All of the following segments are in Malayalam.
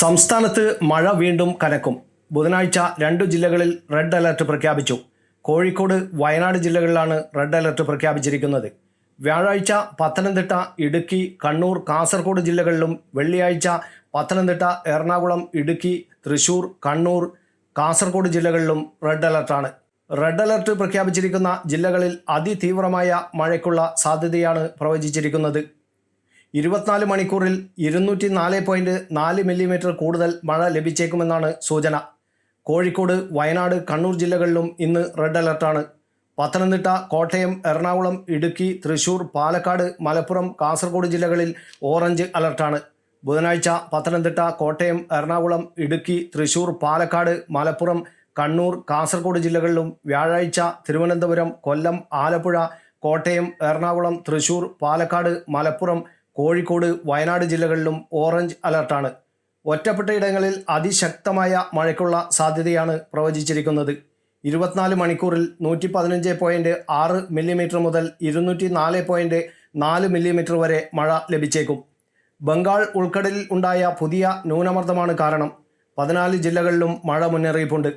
സംസ്ഥാനത്ത് മഴ വീണ്ടും കനക്കും. ബുധനാഴ്ച രണ്ടു ജില്ലകളിൽ റെഡ് അലർട്ട് പ്രഖ്യാപിച്ചു. കോഴിക്കോട് വയനാട് ജില്ലകളിലാണ് റെഡ് അലർട്ട് പ്രഖ്യാപിച്ചിരിക്കുന്നത്. വ്യാഴാഴ്ച പത്തനംതിട്ട ഇടുക്കി കണ്ണൂർ കാസർഗോഡ് ജില്ലകളിലും വെള്ളിയാഴ്ച പത്തനംതിട്ട എറണാകുളം ഇടുക്കി തൃശൂർ കണ്ണൂർ കാസർഗോഡ് ജില്ലകളിലും റെഡ് അലർട്ടാണ്. റെഡ് അലർട്ട് പ്രഖ്യാപിച്ചിരിക്കുന്ന ജില്ലകളിൽ അതിതീവ്രമായ മഴയ്ക്കുള്ള സാധ്യതയാണ് പ്രവചിച്ചിരിക്കുന്നത്. ഇരുപത്തിനാല് മണിക്കൂറിൽ ഇരുന്നൂറ്റി നാല് പോയിന്റ് നാല് മില്ലിമീറ്റർ കൂടുതൽ മഴ ലഭിച്ചേക്കുമെന്നാണ് സൂചന. കോഴിക്കോട് വയനാട് കണ്ണൂർ ജില്ലകളിലും ഇന്ന് റെഡ് അലർട്ടാണ് പത്തനംതിട്ട കോട്ടയം എറണാകുളം ഇടുക്കി തൃശൂർ പാലക്കാട് മലപ്പുറം കാസർഗോഡ് ജില്ലകളിൽ ഓറഞ്ച് അലർട്ടാണ് ബുധനാഴ്ച പത്തനംതിട്ട കോട്ടയം എറണാകുളം ഇടുക്കി തൃശൂർ പാലക്കാട് മലപ്പുറം കണ്ണൂർ കാസർഗോഡ് ജില്ലകളിലും വ്യാഴാഴ്ച തിരുവനന്തപുരം കൊല്ലം ആലപ്പുഴ കോട്ടയം എറണാകുളം തൃശൂർ പാലക്കാട് മലപ്പുറം കോഴിക്കോട് വയനാട് ജില്ലകളിലും ഓറഞ്ച് അലർട്ടാണ്. ഒറ്റപ്പെട്ട ഇടങ്ങളിൽ അതിശക്തമായ മഴയ്ക്കുള്ള സാധ്യതയാണ് പ്രവചിച്ചിരിക്കുന്നത്. ഇരുപത്തിനാല് മണിക്കൂറിൽ നൂറ്റി പതിനഞ്ച് പോയിന്റ് ആറ് മില്ലിമീറ്റർ മുതൽ ഇരുന്നൂറ്റി നാല് പോയിന്റ് നാല് മില്ലിമീറ്റർ വരെ മഴ ലഭിച്ചേക്കും. ബംഗാൾ ഉൾക്കടലിൽ ഉണ്ടായ പുതിയ ന്യൂനമർദ്ദമാണ് കാരണം പതിനാല് ജില്ലകളിലും മഴ മുന്നറിയിപ്പുണ്ട്.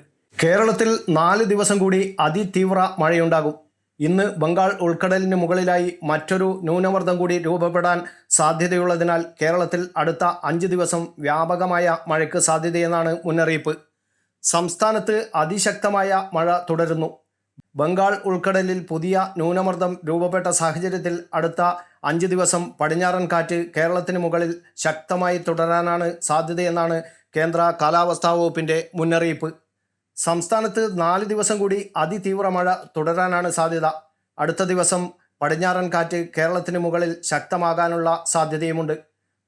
കേരളത്തിൽ നാല് ദിവസം കൂടി അതിതീവ്ര മഴയുണ്ടാകും. ഇന്ന് ബംഗാൾ ഉൾക്കടലിന് മുകളിലായി മറ്റൊരു ന്യൂനമർദ്ദം കൂടി രൂപപ്പെടാൻ സാധ്യതയുള്ളതിനാൽ കേരളത്തിൽ അടുത്ത അഞ്ച് ദിവസം വ്യാപകമായ മഴയ്ക്ക് സാധ്യതയെന്നാണ് മുന്നറിയിപ്പ്. സംസ്ഥാനത്ത് അതിശക്തമായ മഴ തുടരുന്നു. ബംഗാൾ ഉൾക്കടലിൽ പുതിയ ന്യൂനമർദ്ദം രൂപപ്പെട്ട സാഹചര്യത്തിൽ അടുത്ത അഞ്ച് ദിവസം പടിഞ്ഞാറൻ കാറ്റ് കേരളത്തിന് മുകളിൽ ശക്തമായി തുടരാനാണ് സാധ്യതയെന്നാണ് കേന്ദ്ര കാലാവസ്ഥാ വകുപ്പിന്റെ മുന്നറിയിപ്പ്. സംസ്ഥാനത്ത് നാല് ദിവസം കൂടി അതിതീവ്ര മഴ തുടരാനാണ് സാധ്യത. അടുത്ത ദിവസം പടിഞ്ഞാറൻ കാറ്റ് കേരളത്തിന് മുകളിൽ ശക്തമാകാനുള്ള സാധ്യതയുമുണ്ട്.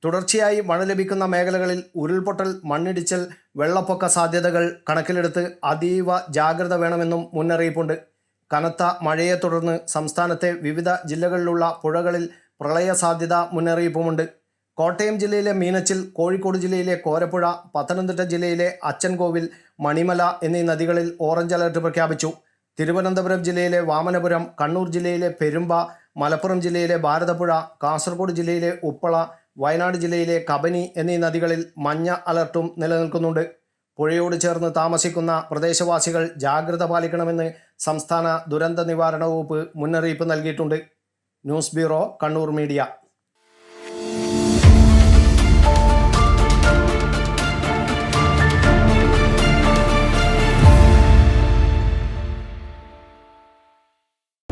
തുടർച്ചയായി മഴ ലഭിക്കുന്ന മേഖലകളിൽ ഉരുൾപൊട്ടൽ മണ്ണിടിച്ചൽ വെള്ളപ്പൊക്ക സാധ്യതകൾ കണക്കിലെടുത്ത് അതീവ ജാഗ്രത വേണമെന്നും മുന്നറിയിപ്പുണ്ട്. കനത്ത മഴയെ തുടർന്ന് സംസ്ഥാനത്തെ വിവിധ ജില്ലകളിലുള്ള പുഴകളിൽ പ്രളയ സാധ്യത മുന്നറിയിപ്പുമുണ്ട്. കോട്ടയം ജില്ലയിലെ മീനച്ചിൽ കോഴിക്കോട് ജില്ലയിലെ കോരപ്പുഴ പത്തനംതിട്ട ജില്ലയിലെ അച്ചൻകോവിൽ മണിമല എന്നീ നദികളിൽ ഓറഞ്ച് അലർട്ട് പ്രഖ്യാപിച്ചു. തിരുവനന്തപുരം ജില്ലയിലെ വാമനപുരം കണ്ണൂർ ജില്ലയിലെ പെരുമ്പ മലപ്പുറം ജില്ലയിലെ ഭാരതപ്പുഴ കാസർഗോഡ് ജില്ലയിലെ ഉപ്പള വയനാട് ജില്ലയിലെ കബനി എന്നീ നദികളിൽ മഞ്ഞ അലർട്ടും നിലനിൽക്കുന്നുണ്ട്. പുഴയോട് ചേർന്ന് താമസിക്കുന്ന പ്രദേശവാസികൾ ജാഗ്രത പാലിക്കണമെന്ന് സംസ്ഥാന ദുരന്ത നിവാരണ വകുപ്പ് മുന്നറിയിപ്പ് നൽകിയിട്ടുണ്ട്. News bureau Kannur media.